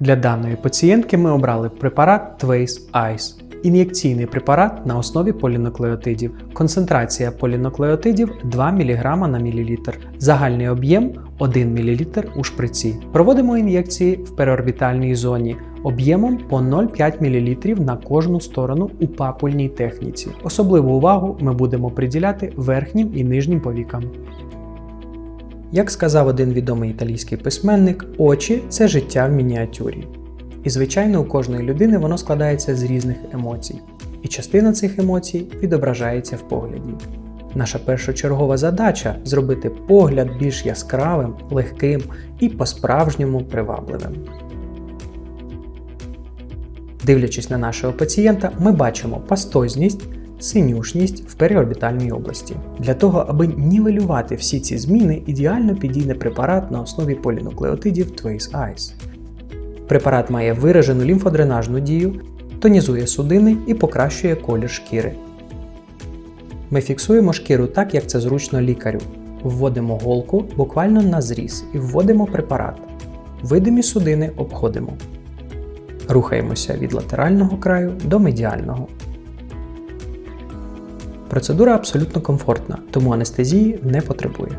Для даної пацієнтки ми обрали препарат Twace Ice. Ін'єкційний препарат на основі полінуклеотидів. Концентрація полінуклеотидів 2 мг на мілілітр. Загальний об'єм 1 мл у шприці. Проводимо ін'єкції в переорбітальній зоні об'ємом по 0,5 мл на кожну сторону у папульній техніці. Особливу увагу ми будемо приділяти верхнім і нижнім повікам. Як сказав один відомий італійський письменник, очі це життя в мініатюрі. І, звичайно, у кожної людини воно складається з різних емоцій, і частина цих емоцій відображається в погляді. Наша першочергова задача зробити погляд більш яскравим, легким і по-справжньому привабливим. Дивлячись на нашого пацієнта, ми бачимо пастозність, синюшність в переорбітальній області. Для того, аби нівелювати всі ці зміни, ідеально підійде препарат на основі полінуклеотидів Twace Eyes. Препарат має виражену лімфодренажну дію, тонізує судини і покращує колір шкіри. Ми фіксуємо шкіру так, як це зручно лікарю. Вводимо голку буквально на зріз і вводимо препарат. Видимі судини обходимо. Рухаємося від латерального краю до медіального. Процедура абсолютно комфортна, тому анестезії не потребує.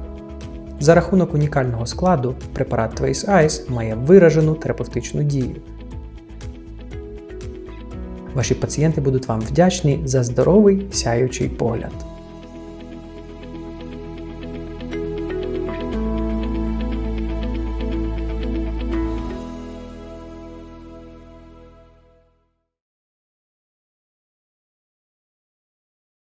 За рахунок унікального складу, препарат Face Eyes має виражену терапевтичну дію. Ваші пацієнти будуть вам вдячні за здоровий сяючий погляд.